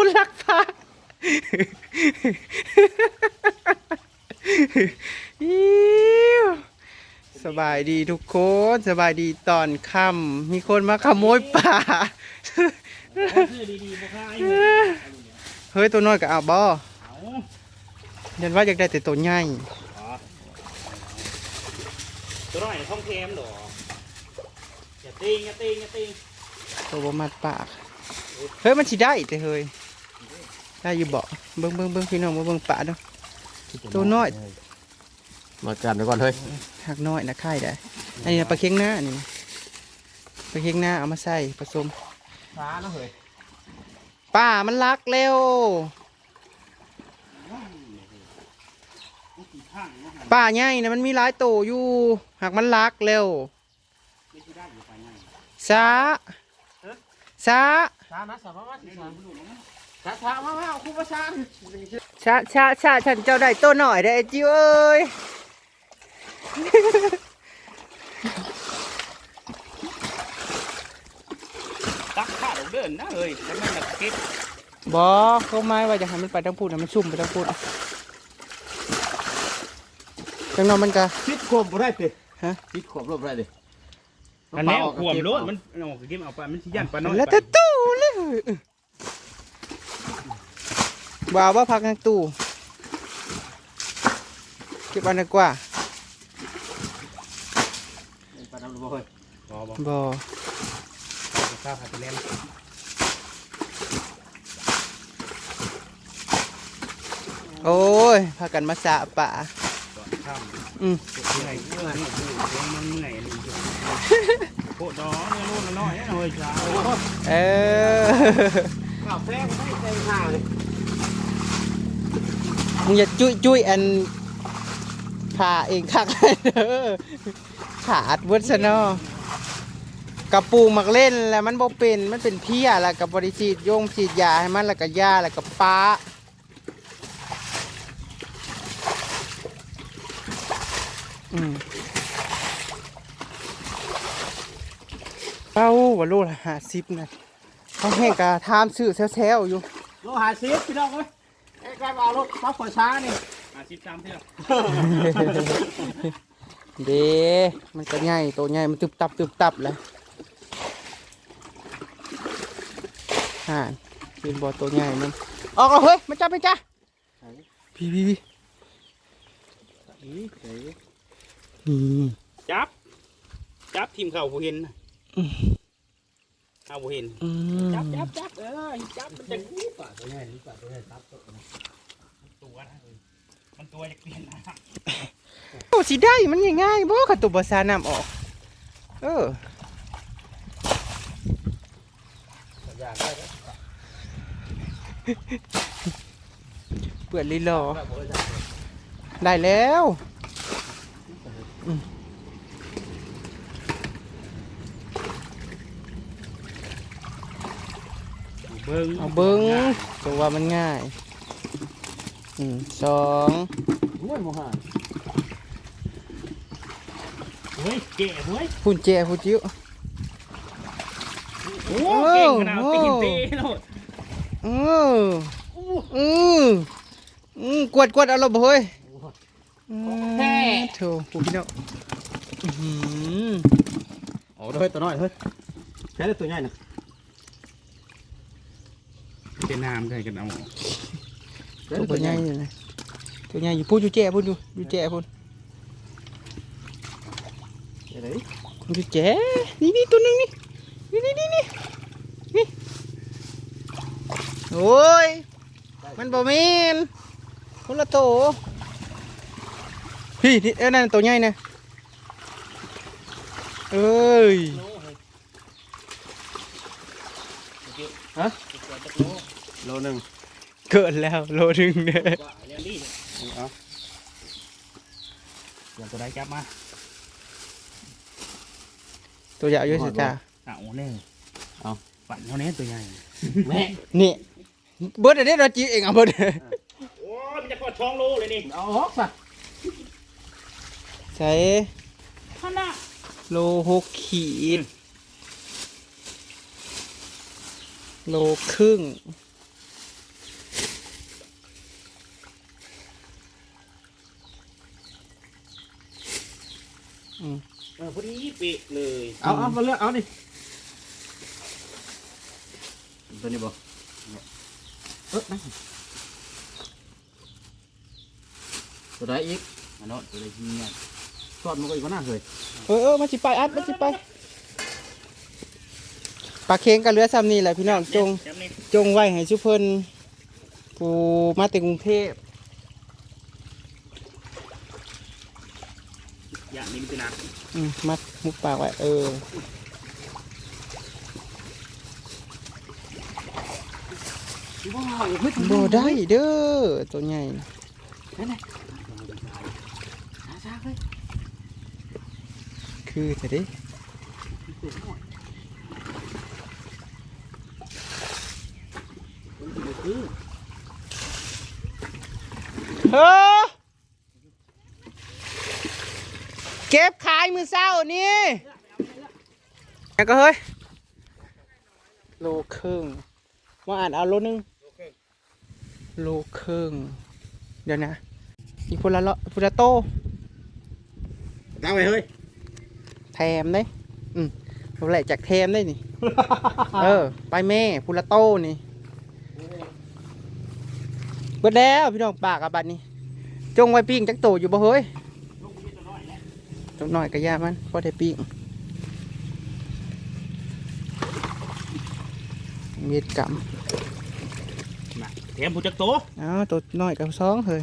คนรักพาอิ๊วสบายดีทุกคนสบายดีตอนค่ำมีคนมาขโมยป่าคือดีๆบ่คายเฮ้ยตัวน้อยก็เอาบ่เอายันว่าอยากได้แต่ตัวใหญ่ตัวน้อยท้องเค็มหรออย่าติงอย่าติงอย่าติงตัวบ่มัดปากเฮ้ยมันสิได้แต่เฮ้ย ได้อยู่บ่เบิ่งเบิ่งเบิ่งพี่น้องมาเบิ่งป่าเด้อตัวน้อยมากันไปก่อนเฮ้ยหักน้อยนะค่ายได้อันนี้นะปลาเค็งหน้านี่ปลาเค็งหน้าเอามาใส่ผสมช้านะเฮ้ยป่ามันรักเร็วข้างนะฮะป่าใหญ่นะมันมีหลายโตวอยู่หากมันรักเร็วไม่ใช่ได้อยู่ไปไงซาซาช้านะสามารถช้า ช้าช้ามามาเอาคู่มาช้าชาชาชาฉันเจ้าได้ตัวหน่อยได้อไอ้จิ๋วเอ้ยตักข้าเราเดินนะเฮ้ยแล้วมันแบบเก็บบอเขาไม้ว่าจะให้มันไปทั้งพูดนะมันชุ่มไปทั้งพูดจังนอนมันก็พิษขวบบ่ได้ติฮะพิษขวบรบได้ดิอันนี้เอาขวมรถมันเอาเก็บเอาไปมันสิยันปลาน้อยแล้วไปแต่ตู้เลย บ่าวว่าพักทางตู้เก็บเอันดีกว่าปลาดำบ่เฮ้ยบ่บ่บ่ข้าวผัดแลมโอ้ยพากันมาสะป่าก่อนข้ามอืมเหนื่อยเหนื่อยมันเหนื่อยนี่โคตรดอเนื้อรุ่นน้อยๆเฮ้ยจ้าเออข้าวแป้งไม่ใส่ข้าวเลย มึงอย่าจุ้ยจุ้ยอันผ่าเองคักเลยเด้อขาดเวิร์สนอกระปูมักเล่นแล้วมันบ่เป็นมันเป็นเพี้ยแล้วกับบริสีดโยงฉีดยาให้มันแล้วก็ยาแล้วก็ป้าอืมเป้าว่าโลละห้าสิบนะเขาแห้งกะทามซื้อแซวๆอยู่โลหะซีพี่น้องเอ้ย ไอ้แกเอารถซับขวช้านี่อาชีพตามเถอะเด้มันก็ใหญ่ตัวใหญ่มันตึบตับตึบตับเลยห่านเป็นบอตัวใหญ่มันออกแล้วเฮ้ยมันจับไปจ้าพี่พี่พี่นี่จับ จับทีมเข่าผู้เห็นน่ะ เอาผู้เห็นอืมจับจับจับเออจับมันจะปลาตัวใหญ่นี่ปลาตัวใหญ่ซับตัวนะตัวนะเออมันตัวจะเปลี่ยนนะโอ้สิได้มันง่ายๆบ่ขัดตัวบาซาน้ำออก เอออยากได้แล้วเปื่อนลีหลอได้แล้ว เบิ้งเอาเบิ้งตัวมันง่ายอืมสองห้วยโมหะเฮ้ยเก๋เฮ้ยพุ่นแจพุ่นจิ้ว โอ้เก่งขนาดตีนเต้โลดเอออืออืมกวดกวดเอาลงบ่เฮ้ยแท้โถผู้พี่น้องอื้อหือโอ้เฮ้ยตัวน้อยเฮ้ยแค่ตัวใหญ่นะ เป็นน้ำใช่กันเอาตัวใหญ่อยู่นะตัวใหญ่อยู่พูดอยู่แจพูดอยู่อยู่แจพูดอะไรอยู่แจนี่นี่ตัวหนึงนี่นี่นี่นี่นี่นี่โอ้ยมันบ่แม่นคนละโตพี่นี่เอ้ยนั่นตัวใหญ่นะเอ้ย ฮะ โล โลหนึ่งเกินแล้วโลหนึงเนี่ยว่าเรียนดีเอาเดี๋ยวตัวได้จับมาตัวใหญ่เยอะสุดจ้าเอาแน่เอาปั่นเท่านี้ตัวใหญ่แม่นี่เบิร์ดอันนี้เราจีเองเอาเบิร์ดโอ้ยมันจะพอช่องโลเลยนี่เอาฮอกซะใส่ท่านน่ะโลหกขีดโลครึ่ง อืมเออพอดีเป๊ะเลยเอาเอามาเลือกเอาดิตัวนี้บ่เออนั่นตัวใดอีกอันนั้นตัวใดที่เนี่ยทอดมันก็อีกว่าน่าเคยเออเออมาสิไปอัดมาสิไปปลาเค็งกับเรือซ้ำนี่แหละพี่น้องจงจำนี่จงไว้ให้ชุเพิ่นผู้มาแต่กรุงเทพ อย่างนี้มันจะหนัก อื มมัดมุกปากไว้เออว้าวเฮ้ยบ่ได้เด้อตัวใหญ่นั่นไงช้าๆเฮ้ยคือจะได้เฮ้อ เก็บขายมือเศร้านี่แล้วก็เฮ้ยโลครึ่งว่าอ่านเอาโลนึงโลครึ่งเดี๋ยวนะอีพุละเลาะพุละโตตั้งไว้เฮ้ยแถมได้อืมเราแหละจากแถมได้นี่ เออ ไปแม่พุละโต้นี่เบิดแล้วพี่น้องปากกับบัดนี้ จงไว้ปิ้งจักโตอยู่บ่เฮ้ย จงหน่อยกระยามันพอได้ปิ้งเม็ดกมาแถมผู้จักโตำอ้าวตัวน้อยกับสองเฮ้ย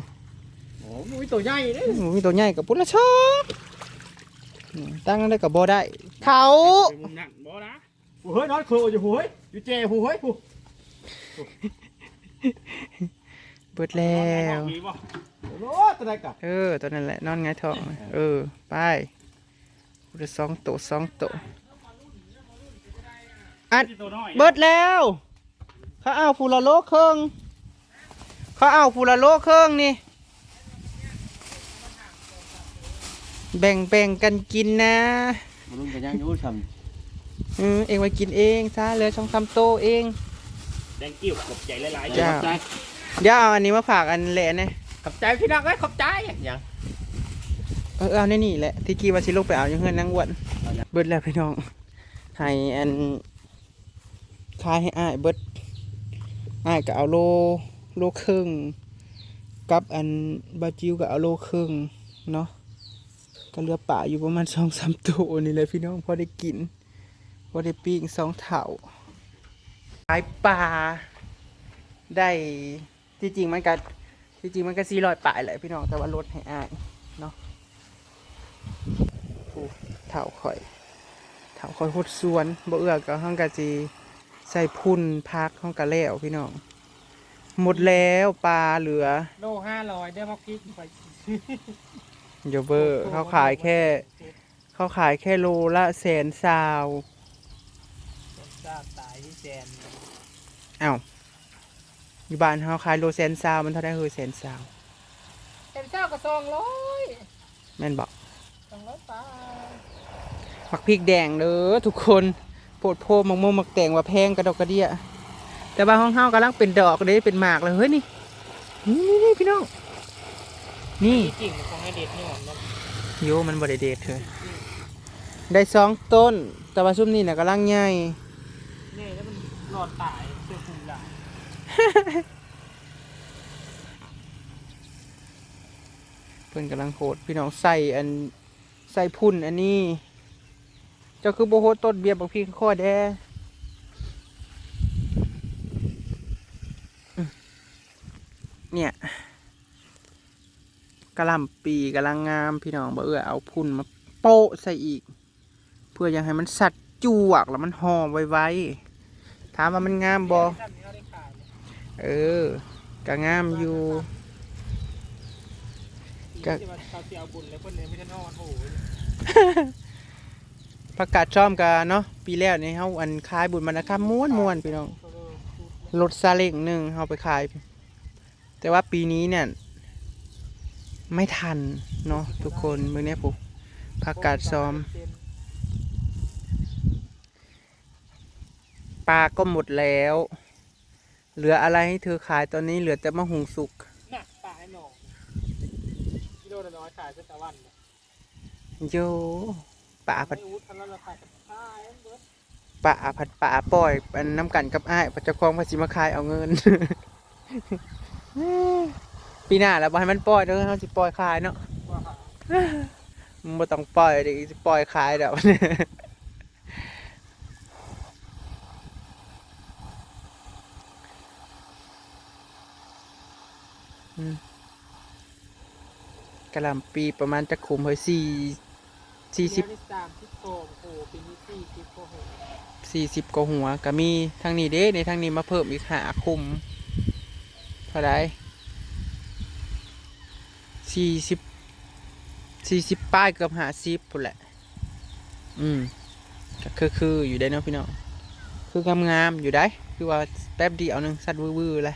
โอ้มันมีตัวใหญ่เด้อืมมีตัวใหญ่กับพุละชอบอืมตั้งได้กับบ่ได้ เขาไปมุมนั่นบ่นะเฮ้ยนอนโคอยู่หูเฮ้ยอยู่เจหูเฮ้ยหูเบิดแล้วมีบ่ โอ้ตัวใดกะเออตัวนั้นแหละนอนไงายท้องน่ะเออไปพุละสองโตสองโตอัดที่ตัวน้อยนะเบิดแล้ว เขาเอาฟูละโลครึ่งเขาเอาฟูละโลครึ่งนี่ แบ่งแบ่งกันกินนะมันลุงกันยังอยู่ซ้อืมเองไว้กินเองซะเหลือช่องคำโตเอง แดงกิ้วกบใหญ่หลายำๆจ้าขอบใจเดี๋ยวเอาอันนี้มาฝากอันแหละนะ ขอบใจพี่น้องเอ้ยขอบใจยังเออเอาในนี่แหละที่กี้ว่าสิลงไปเอาอยู่เฮือนนางอ้วนเบิดแล้วพี่น้องให้อันขายให้อ้ายเบิดอ้ายก็เอาโลโลครึ่งกับอันบาจิวก็เอาโลครึ่งเนาะก็เหลือป่าอยู่ประมาณสองสามตัวนี่แหละพี่น้องพอได้กินพอได้ปิ้งสองเถาขายปลาได้ที่จริงมันก็ ที่จริงมันก็สี่ร้อยป่ายแหละพี่น้องแต่ว่าลดให้อ้ายเนาะโอ้เถาข่อยเถาข่อยหดสวนบ่เอื้อก็ห้องกะจีใส่พุ่นพักห้องกะแล้วพี่น้องหมดแล้วปลาเหลือโลห้าร้อยได้พอกิ๊กไปเดี๋ยวเบอร์เขาขายแค่เขาขายแค่โลละแสนซาวจ้าตายที่แจนอ้าว อยู่บ้านเขาขายโลแสนซาวมันเท่าได้เฮ้ยแสนซาวเป็นเจ้าก็สองร้อยแม่นบอกสองร้อยปลามักพริกแดงเด้อทุกคนโพดโพมักม่วงมักแตงว่าแพงกระดอกกระเดียแต่ว่าห้องเฮากำลังเป็นดอกเลยเป็นหมากเลยเฮ้ยนี่นี่นี่นี่พี่น้องนี่ที่จริงของไอเด็ดนี่หว่าเนาะโยมันบริเดทเธอได้สองต้น แต่ว่าซุ่มนี่น่ะกำลังใหญ่นี่แล้วมันหลอดตายเสื้อคลุมหลัง เพิ่นกำลังโหดพี่น้องใส่อันใส่พุ่นอันนี้ เจ้าคือโบโหดต้นเบียร์บักพี่ข้อแดอืมเนี่ยกระลำปีกำลังงามพี่น้องบ่เอื้อเอาพุ่นมาโปะใส่อีก เพื่ออยังให้มันสัดจวกแล้วมันหอมไวๆถามว่ามันงามบ่ท เออก็งามอยู่ก็ที่ว่าเขาเสียเอาบุญแล้วคนเลยไม่ได้นอนโอ้โหประกาศชอมกันเนาะปีแล้วนี่เฮาอันขายบุญมานะครับม้วนม้วนๆพี่น้องเขาเลยรถซาเล้งหนึ่งเฮาไปขาย แต่ว่าปีนี้เนี่ย ไม่ทันเนาะทุกคนมื้อนี้ผมประกาศซ้อม ปลาก็หมดแล้ว เหลืออะไรให้เธอขายตอนนี้เหลือแต่มะหุงสุกหนักปลาให้หนองกิโลละน้อยขายเป็นตะวันเนี่ยโยป่าผัดไม่อู้ทันแล้วเราขายกับข้าวเบิดป่าผัดป่าปล่อยอันน้ำกันกับอ้ายปัจจคองภาษีมาขายเอาเงิน ปีหน้าแล้วบ่ให้มันปล่อยเด้อเฮาสิปล่อยขายเนาะว่าหา มันบ่ต้องปล่อยเดิสิปล่อยขายดอก อืม กะหล่ำปีประมาณจะคุมเฮ้ยสี่สี่สิบสามที่โกมโอ้ปีนี้สี่สิบโอ้โหสี่สิบกว่าหัวก็มีทางนี้เด้ในทางนี้มาเพิ่มอีกหาคุมเท่าไรสี่สิบสี่สิบป้ายเกือบหาสิบพุ่นแหละ อืมก็คือคืออยู่ได้เนาะพี่น้องคืองามงามอยู่ได้ คือว่าแป๊บเดียวหนึงสัตว์วื้อๆเลย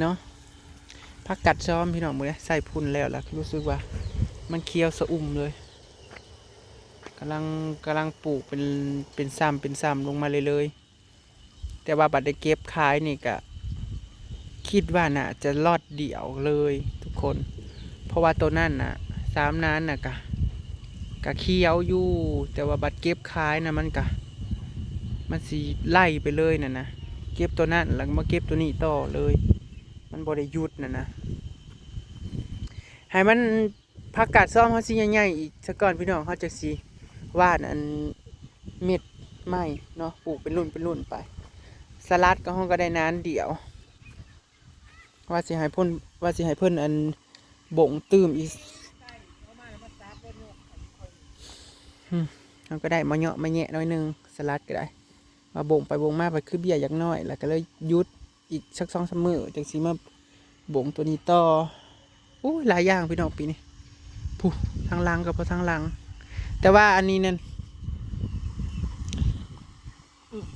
เนาะ พักกัดซ้อมพี่น้องมือใส่พุ่นแล้วล่ะรู้สึกว่า มันเคี้ยวสะอุ่มเลยกำลังกำลังปลูกเป็นเป็นซ้ำเป็นซ้ำลงมาเลยเลย แต่ว่าบัดได้เก็บขายนี่ก็คิดว่าน่ะ จะรอดเดี่ยวเลยทุกคน เพราะว่าตัวนั่นน่ะสามนั้นน่ะกะกะเคี้ยวอยู่ แต่ว่าบัดเก็บขายน่ะมันกะมันสีไล่ไปเลยน่ะนะเก็บตัวนั่นแล้วมาเก็บตัวนี้ต่อเลย มันบริยุทธ์นะนะให้มันพักกาดซ่อมเขาสิใหญ่ๆอีกสักก่อนพี่น้องเขาจะสีว่านอันเม็ดไม้เนาะปลูกเป็นรุ่นเป็นรุ่นไป สลัดก็ห้องก็ได้นานเดียว ว่าสิให้พ่นว่าสิให้เพิ่นอันบ่งตื้มอีกเราก็ได้มาเหาะมาแยะน้อยนึงสลัดก็ได้ มาบ่งไปบ่งมาไปคือเบี้ยอย่างน้อย แล้วก็เลยยุด อีกสักสองสามมือจังสีมาบ่งตัวนี้ต่อโอ้หลายอย่างพี่น้องปีนี้ผู้ทางลังกับพอทางลัง แต่ว่าอันนี้นั่น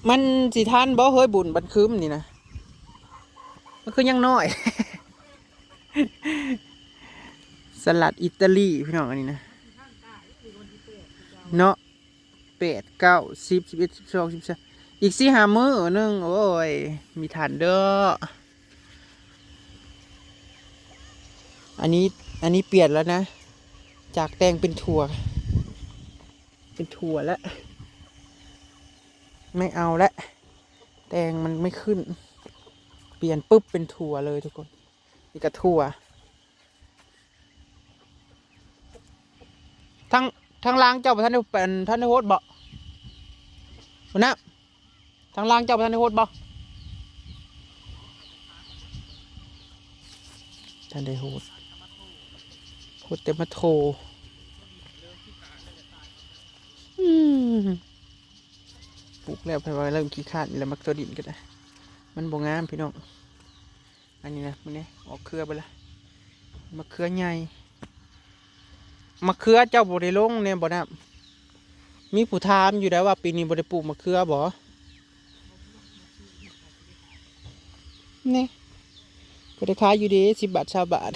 มันสิท่านบ่เฮ้ยบุญบันคืมนี่นะมันคือยังน้อย สลัดอิตาลีพี่น้องอันนี้นะเนาะแปดเก้าสิบสิบเอ็ดสิบสองสิบสาม อีกสี่หามือหนึ่งโอ้ย มีฐานเด้อ อันนี้อันนี้เปลี่ยนแล้วนะ จากแตงเป็นถั่ว เป็นถั่วแล้ว ไม่เอาแล้วแตงมันไม่ขึ้น เปลี่ยนปุ๊บเป็นถั่วเลยทุกคนนี่ก็ถั่ว ทั้งทั้งล้างเจ้าประธานท่านโฮดบ่หัวหนะ ทั้งล้างเจ้าประธานได้โฮดบ่ท่านได้โฮดโฮดเต็มมาโทอืมปลูกแล้วไปว่าเริ่มขี้ขาดนี่แหล้วมักตัวดินก็ได้ มันบ่งามพี่น้อง อันนี้นะมันนี่ออกเครือไปละมะเขือใหญ่มะเขือเจ้าบ่ได้ลงเนี่ยบ่นะมีผู้ถามอยู่แล้วว่าปีนี้บ่ได้ปลูกมะเขือบ่ นี่ก็ได้ขายอยู่ดีสิบบาทชาบาท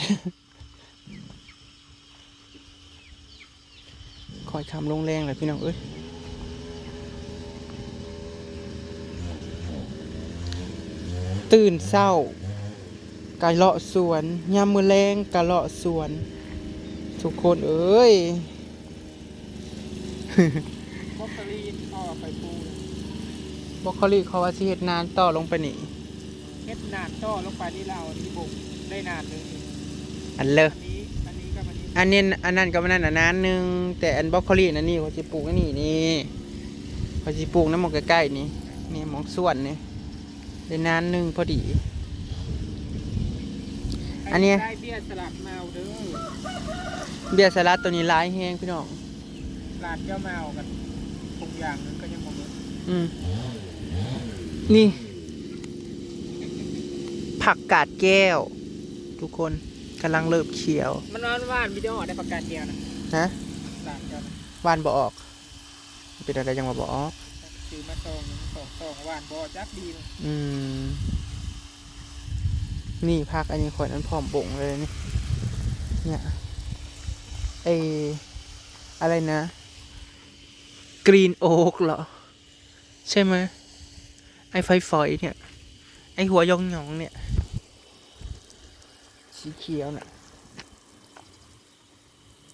คอยคำลงแรงเลยพี่น้องเอ้ยตื่นเศร้ากะเลาะสวนยามมือแรงกะเลาะสวน ทุกคนเอ้ยบล็อกโคลีนพ่อไปปูบอกเขาลีเขาว่าสิเฮ็ดนานต่อลงไปนี่เฮ็ดนานต่อลงไปนี่เราอันนี้บุกได้นานเลยอันเลออันนี้อันนี้กับอันนี้อันนี้อันนั้นกับอันนั้นอันนั้นหนึงแต่อันบล็อกโคลีนั่นนี่เขาจะปลูกอันนี่นี่เขาจะปลูกน้ำหมองใกล้ๆนี่นี่หมองส่วนนี่ได้นานหนึงพอดี อันเนี้ยได้เบี้ยสลัดแมวเด้อเบียร์สลัดตัวนี้ร้ายแห้งพี่น้องสลัดเจ้าแมวกันทุกอย่างนึงก็ยังบ่หมดอืมนี่ ผักกาดแก้ว ทุกคนกำลังเริ่มเขียว มันร้อนว่านวิดีโอได้ประกาศเดียวนะนะสลัดเจ้านะวานบ่ออก เป็นอะไรยังมาบ่ออกซื้อมาซองหนึ่งสองซองว่านบ่จักดีเลยอืม นี่พักอันนี้ข่อยนั้นพร้อมบ่งเลยนี่เนี่ยไออะไรนะกรีนโอ๊กเหรอ ใช่ไหมไอไฟฝอยเนี่ย ไอหัวยองหยองๆเนี่ย สีเขียวน่ะ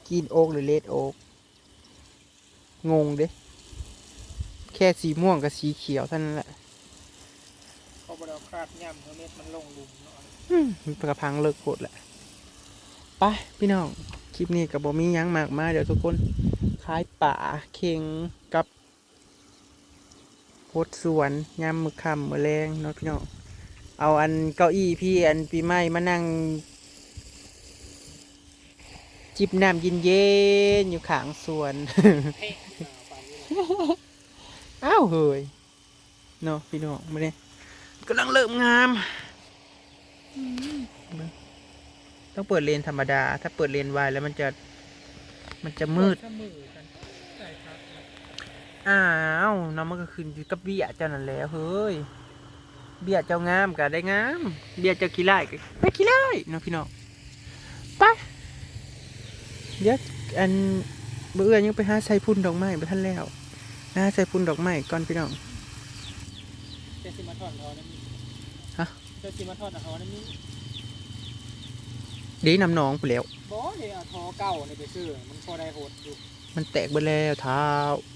กรีนโอ๊กหรือเลดโอ๊กงงเด้แค่สีม่วงกับสีเขียวเท่านั้นแหละเขาบอกเราคาดย่ำเพราะเม็ดมันลงหลุมเนาะอืมมันกระพังเลิกโคตรแหละไปพี่น้อง คลิปนี้กับบอมีหยังมากมายเดี๋ยวทุกคนขายป่าเค็งกับโพดสวนยามมือค่ำมือแรงเนาะพี่น้องเอาอันเก้าอี้พี่อันปีใหม่มานั่ง จิบน้ำเย็นๆอยู่ข้างสวน อ้าวเฮ้ยเนาะพี่น้องมาเนี่ยกำลังเริ่มงาม ต้องเปิดเลนธรรมดา ถ้าเปิดเลนวายแล้วมันจะ มันจะมืด อ้าวน้องมันก็ขึ้นอยู่กับเบี้ยเจ้านั่นแหล้วเฮ้ย เบี้ยเจ้างามก็ได้งาม เบี้ยเจ้าขี้ไล่ก็ได้ขี้ไล่เนาะพี่น้องไป เดี๋ยวอันเบื่อยังไปหาใส่พุ่นดอกไม้ไปท่านแล้วหาใส่พุ่นดอกไม้ก่อนพี่น้องเจะสิมาทอดทอนั่นนี่ฮะเจะสิมาทอดทอนั่นนี่ดีน้ำหนองไปแล้วบอเลยเอาทอเก่าในไปซื้อมันพอได้โหดอยู่มันแตกไปแล้วเท้าเ